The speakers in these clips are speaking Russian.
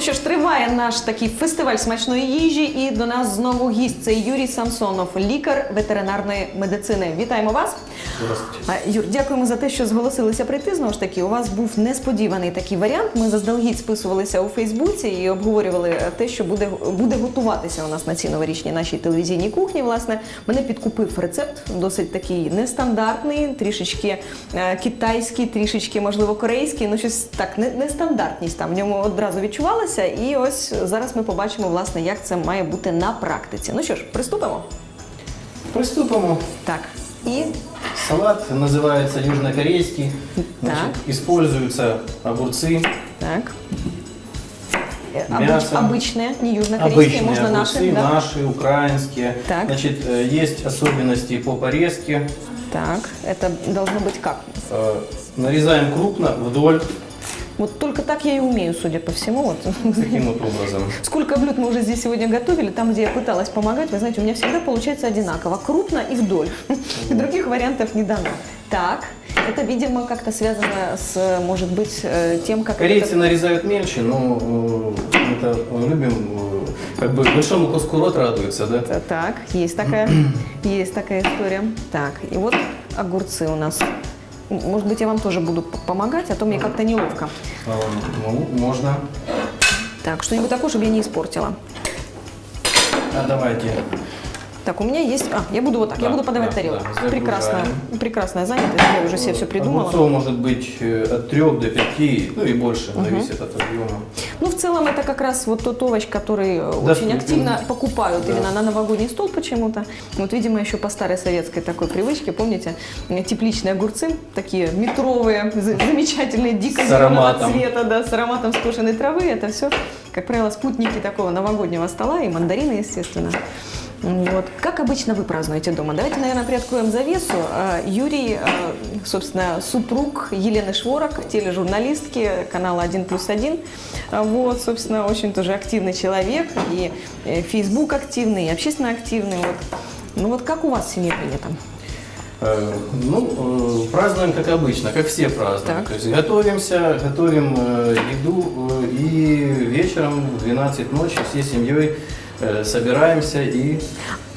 Ну що ж, триває наш такий фестиваль смачної їжі, і до нас знову гість. Це Юрій Самсонов, лікар ветеринарної медицини. Вітаємо вас. Здравствуйте. Юр, дякуємо за те, що зголосилися прийти. Знову ж таки, у вас був несподіваний такий варіант. Ми заздалегідь списувалися у Фейсбуці і обговорювали те, що буде, буде готуватися у нас на цій новорічній нашій телевізійній кухні. Власне, мене підкупив рецепт, досить такий нестандартний, трішечки е, китайський, трішечки, можливо, корейський. Ну, щось так, не, нестандартність там в ньому одразу відчувалася. І ось зараз ми побачимо, власне, як це має бути на практиці. Ну що ж, приступимо? Приступимо. Так. І Салат называется южнокорейский. Так. Значит, используются огурцы, Так. Э, Мясо. обыч- обычные, не южнокорейские, обычные можно огурцы, наши. Да? наши, украинские. Так. Значит, э, есть особенности по порезке. Так, это должно быть как? Э, Нарезаем крупно вдоль вот только так я и умею, судя по всему. Вот. таким вот образом. Сколько блюд мы уже здесь сегодня готовили, там, где я пыталась помогать, вы знаете, у меня всегда получается одинаково, крупно и вдоль. Других вариантов не дано. Так, это, видимо, как-то связано с, может быть, э, тем, как... Корейцы это- нарезают мельче, но э, это мы любим, э, как бы большому куску рот радуется, да? Т- Так, есть такая, есть такая история. Так, и вот огурцы у нас. Может быть, я вам тоже буду помогать, а то мне как-то неловко. Э, Ну, можно. Так, что-нибудь такое, чтобы я не испортила. А давайте. Так, у меня есть... А, я буду вот так, я Да, буду подавать да, тарелку. да. Прекрасная, прекрасная занятость, я уже себе все придумала. Огурцов может быть э, от 3 до 5, ну и больше, зависит от объема. Ну, в целом, это как раз вот тот овощ, который э, очень активно покупают Да. именно на новогодний стол почему-то. Вот, видимо, еще по старой советской такой привычке, помните, тепличные огурцы, такие метровые, за- замечательные, дико зеленого цвета, да, с ароматом скошенной травы. Это все, как правило, спутники такого новогоднего стола и мандарины, естественно. Вот. Как обычно вы празднуете дома? Давайте, наверное, приоткроем завесу. Э, Юрий, э, собственно, супруг Елены Шворок, тележурналистки канала «1 плюс 1». Э, Вот, собственно, очень тоже активный человек. И э, Facebook активный, и общественно активный. Вот. Ну вот как у вас в семье принято? Э, Ну, э, празднуем как обычно, как все празднуют. Так. То есть готовимся, готовим еду и вечером в 12 ночи всей семьей собираемся и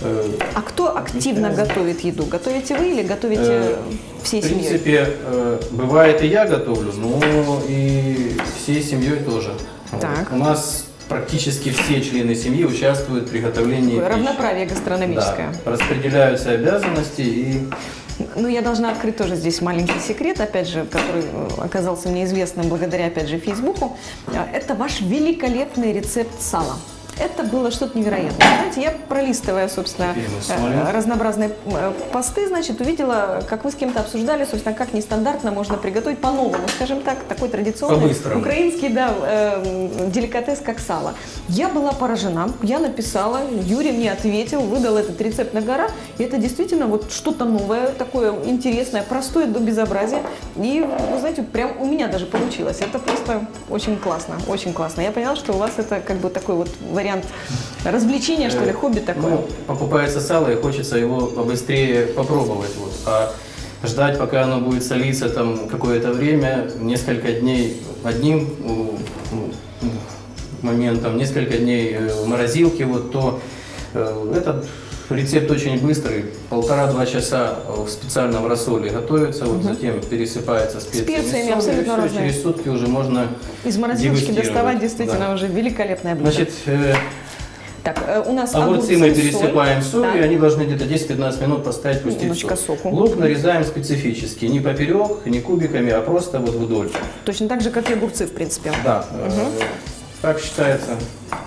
э, А кто активно готовит еду? Готовите вы или готовите Э, всей В семьей? принципе, э, бывает и я готовлю, но и всей семьей тоже. Так. У нас практически все члены семьи участвуют в приготовлении Такое пищи. равноправие гастрономическое. Да, распределяются обязанности и Ну, я должна открыть тоже здесь маленький секрет, опять же, который э, оказался мне известным благодаря, опять же, Фейсбуку. Это ваш великолепный рецепт сала. Это было что-то невероятное. Знаете, я пролистывая, собственно, э, разнообразные э, посты, значит, увидела, как вы с кем-то обсуждали, собственно, как нестандартно можно приготовить по-новому, скажем так, такой традиционный украинский, да, э, деликатес, как сало. Я была поражена, я написала, Юрий мне ответил, выдал этот рецепт на гора, и это действительно вот что-то новое, такое интересное, простое до безобразия, и, вы знаете, прям у меня даже получилось, это просто очень классно, очень классно. Я поняла, что у вас это как бы такой вот вариант развлечения, что ли, хобби такое. ну, покупается сало и хочется его побыстрее попробовать. Вот. А ждать, пока оно будет солиться там какое-то время, несколько дней одним м, моментом, несколько дней э, в морозилке, вот, то э, этот рецепт очень быстрый, полтора-два часа в специальном рассоле готовится, вот затем пересыпается специями, Специями, и абсолютно всё, разные. через сутки уже можно Из морозилочки доставать действительно Да. уже великолепное блюдо. Значит, э, так, э, у нас Огурцы огурцы, мы соль. пересыпаем в соль, Так. и они должны где-то 10-15 минут постоять пустить Немножечко соль. соку. Лук нарезаем специфически, не поперек, не кубиками, а просто вот вдоль. Точно так же, как и огурцы, в принципе. Да, э, так считается.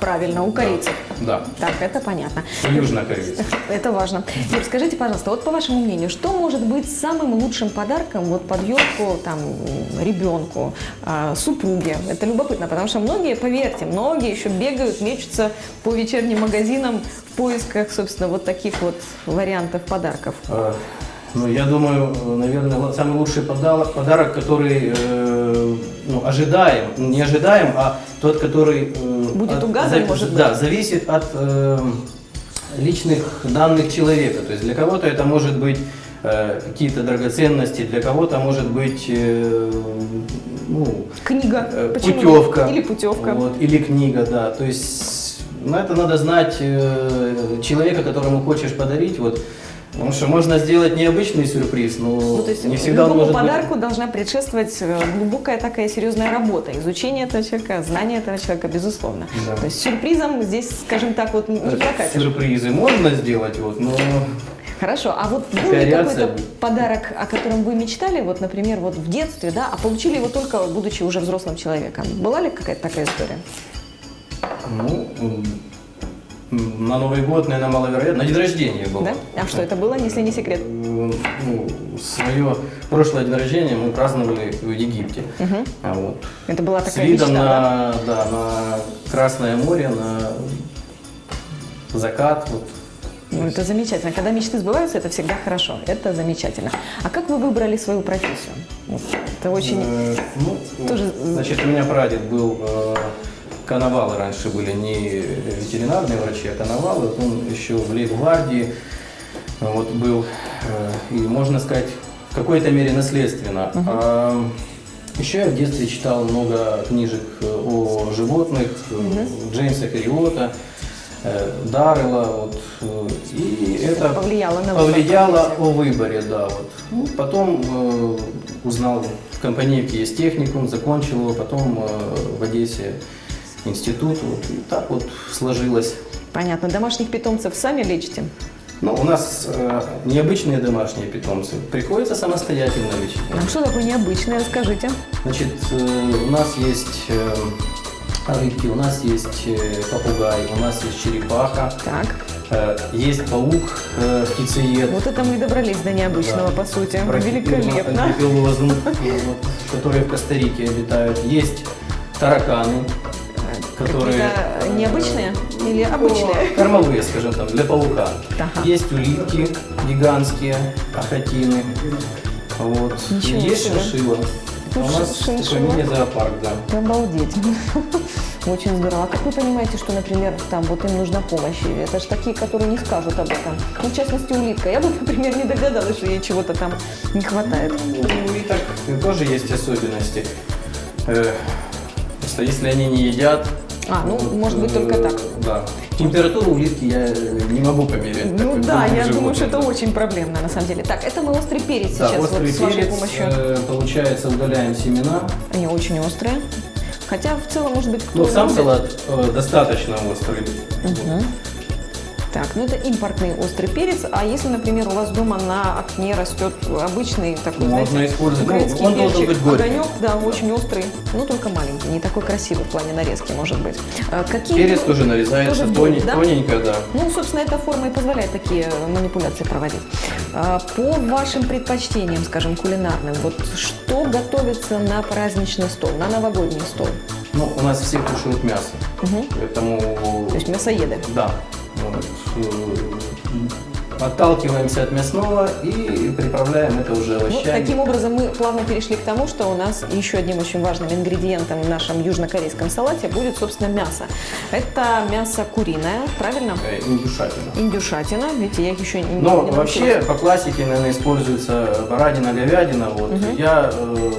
Правильно, у корейцев. Да, Так, это понятно. южнокорейцы. Это важно. Юр, скажите, пожалуйста, вот по вашему мнению, что может быть самым лучшим подарком вот под елку там ребенку, а, супруге? Это любопытно, потому что многие, поверьте, многие еще бегают, мечутся по вечерним магазинам в поисках, собственно, вот таких вот вариантов подарков. Э, Ну, я думаю, наверное, самый лучший подарок, подарок который э, ну, ожидаем, не ожидаем, а тот, который... э, Будет угадан, может быть? Да, зависит от э, личных данных человека. То есть для кого-то это может быть э, какие-то драгоценности, для кого-то может быть э, ну, Книга. Э? Путевка. Или путевка. Вот, или книга, да. То есть, ну, это надо знать э, человека, которому хочешь подарить. Вот, потому что можно сделать необычный сюрприз, но Ну, то есть не всегда он может подарку должна предшествовать э, глубокая такая серьезная работа, изучение этого человека, знание этого человека, безусловно. Да. То есть сюрпризом здесь, скажем так, вот не быть. прокатишь. Сюрпризы можно сделать, вот, но Хорошо, а вот был ли какой-то подарок, о котором вы мечтали, вот, например, вот в детстве, да, а получили его только будучи уже взрослым человеком? Была ли какая-то такая история? ну, на Новый год, наверное, маловероятно. На день рождения было. Да? А что это было, если не секрет? Э, Ну, свое прошлое день рождения мы праздновали в Египте. Мгм. А вот Это была С такая видом мечта, да? на, да, на Красное море, на закат. Вот. Ну, это замечательно. Когда мечты сбываются, это всегда хорошо. Это замечательно. А как вы выбрали свою профессию? Это очень... Э, ну, тоже- Значит, у меня прадед был, э, коновалы раньше были, не ветеринарные врачи, а коновалы. Вот он еще в лейб-гвардии вот, был, э, и можно сказать, в какой-то мере наследственно. А, еще я в детстве читал много книжек э, о животных, э, Джеймса Харриота, э, Даррелла, вот, и это Повлияло на выбор повлияло о выборе, да, вот. Ну, потом э, узнал, в компанейке есть техникум, закончил его, потом э, в Одессе институт, вот, и так вот сложилось. Понятно. Домашних питомцев сами лечите? Ну, у нас э, необычные домашние питомцы, приходится самостоятельно лечить. А что такое необычное, расскажите. Значит, э, у нас есть э, рыбки, у нас есть э, попугай, у нас есть черепаха, Так, э, есть паук, э, птицеед. вот это мы и добрались до необычного, Да. по сути. Брахипилма, Великолепно. альбипелозм, вот, которые в Коста-Рике обитают. Есть тараканы, которые... Какие-то необычные или обычные? Ну, Кормовые, скажем там, для паука. Ага. Есть улитки гигантские, ахатины. Вот. Ничего есть себе. шиншилла. А у нас такой мини-зоопарк, да. Обалдеть. Очень здорово. А как вы понимаете, что, например, там вот им нужна помощь? Это же такие, которые не скажут об этом. Ну, в частности, улитка. Я бы, например, не догадалась, что ей чего-то там не хватает. Ну, и так тоже есть особенности. Э, Просто если они не едят... А, ну, вот, может быть, только так. Да. Температуру улитки я не могу померить. Ну да, я думаю, что это очень проблемно на самом деле. Так, это мы острый перец Да, сейчас острый вот с вашей перец, помощью. э, получается, удаляем семена. Они очень острые. Хотя в целом, может быть, кто Ну, сам салат э, достаточно острый. Мгм. Так, ну это импортный острый перец. А если, например, у вас дома на окне растет обычный такой, Можно знаете, использовать. Украинский он перчик, быть горький. огонек, да, очень острый, но только маленький, не такой красивый в плане нарезки, может быть. А Какие Перец тоже нарезается Тоже тоненько, да? тоненько, да. Ну, собственно, эта форма и позволяет такие манипуляции проводить. А, По вашим предпочтениям, скажем, кулинарным, вот что готовится на праздничный стол, на новогодний стол? Ну, у нас все кушают мясо. Мгм. Поэтому, То есть мясоеды. да. Отталкиваемся от мясного и приправляем это уже Ну, овощами. таким образом, мы плавно перешли к тому, что у нас еще одним очень важным ингредиентом в нашем южнокорейском салате будет, собственно, мясо. Это мясо куриное, правильно? Э, индюшатина. Индюшатина, видите, я их еще не Но не вообще по классике, наверное, используется баранина, говядина. Вот. Я, э,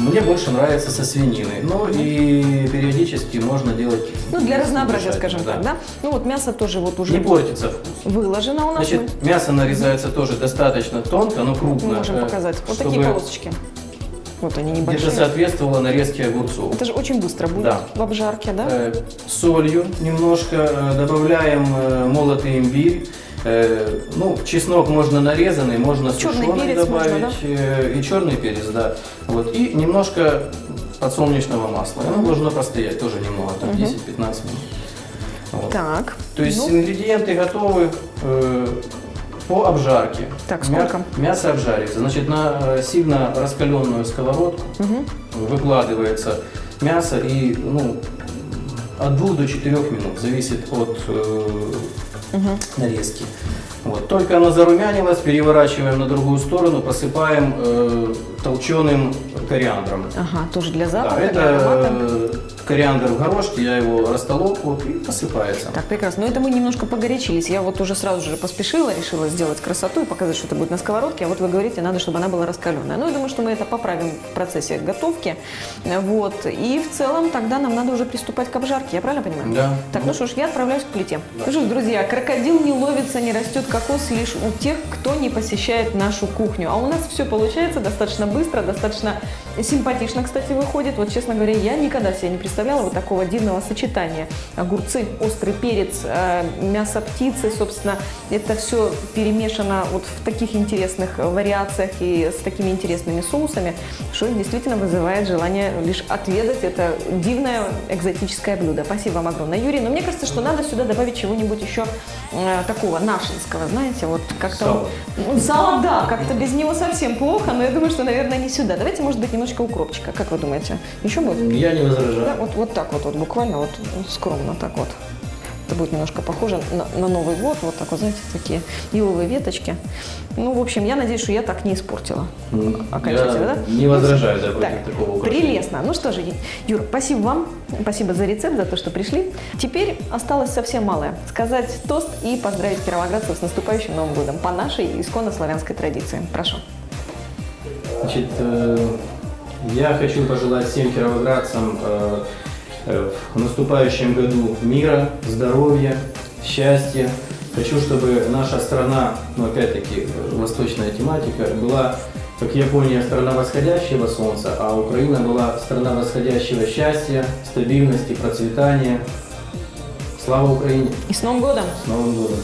мне больше нравится со свининой. Ну и периодически можно делать. Ну, для разнообразия, скажем так, да? Ну, вот мясо тоже вот уже Не портится вкус. выложено у нас. Значит, мясо нарезается тоже достаточно тонко, но крупно. мы можем э, показать. Вот чтобы такие полосочки. Вот они Где-то небольшие. соответствовало нарезке огурцов. Это же очень быстро будет Да. в обжарке, да? Э, солью немножко, э, добавляем молотый имбирь. Э, ну, чеснок можно нарезанный, можно Черный сушеный перец можно, добавить. э, и черный перец, да. Вот. И немножко подсолнечного масла. Оно должно простоять тоже немного, там 10-15 минут. Вот. Так. То есть ну, ингредиенты готовы э, по обжарке. Так, Мя- сколько? мясо обжаривается. Значит, на э, сильно раскаленную сковородку мгм. выкладывается мясо и ну, от 2 до 4 минут, зависит от э, нарезки. Вот. Только оно зарумянилось, переворачиваем на другую сторону, посыпаем э, толченым кориандром. Ага, тоже для Да, запаха, это для кориандр в горошке, я его растолок вот, и посыпается. Так, прекрасно. Но это мы немножко погорячились. Я вот уже сразу же поспешила, решила сделать красоту и показать, что это будет на сковородке. А вот вы говорите, надо, чтобы она была раскаленная. Ну, я думаю, что мы это поправим в процессе готовки. Вот. И в целом тогда нам надо уже приступать к обжарке. Я правильно понимаю? Да. Так, ну что ж, я отправляюсь к плите. Ну что ж, друзья, крокодил не ловится, не растет кокос лишь у тех, кто не посещает нашу кухню. А у нас все получается достаточно быстро, достаточно симпатично, кстати, выходит. Вот, честно говоря, я никогда себе не представляла вот такого дивного сочетания. Огурцы, острый перец, э, мясо птицы, собственно, это все перемешано вот в таких интересных вариациях и с такими интересными соусами, что действительно вызывает желание лишь отведать это дивное экзотическое блюдо. Спасибо вам огромное, Юрий. Но мне кажется, что надо сюда добавить чего-нибудь еще э, такого нашинского, знаете, вот как-то... Сало. Ну, Сало, да, как-то без него совсем плохо, но я думаю, что, наверное, не сюда. Давайте, может быть, немножечко укропчика, как вы думаете? Еще будет? Я не возражаю. Да, вот, вот так вот, вот буквально вот скромно так вот. Это будет немножко похоже на, на Новый год, вот так вот, знаете, такие еловые веточки. Ну, в общем, я надеюсь, что я так не испортила М, окончательно, я да? не возражаю, да, против Так, такого украшения. прелестно. Ну что же, Юр, спасибо вам, спасибо за рецепт, за то, что пришли. Теперь осталось совсем малое. Сказать тост и поздравить кировоградцев с наступающим Новым годом по нашей исконно-славянской традиции. Прошу. Значит, э, я хочу пожелать всем кировоградцам э, э, в наступающем году мира, здоровья, счастья. Хочу, чтобы наша страна, ну опять-таки восточная тематика, была, как Япония, страна восходящего солнца, а Украина была страна восходящего счастья, стабильности, процветания. Слава Украине! И с Новым годом! С Новым годом!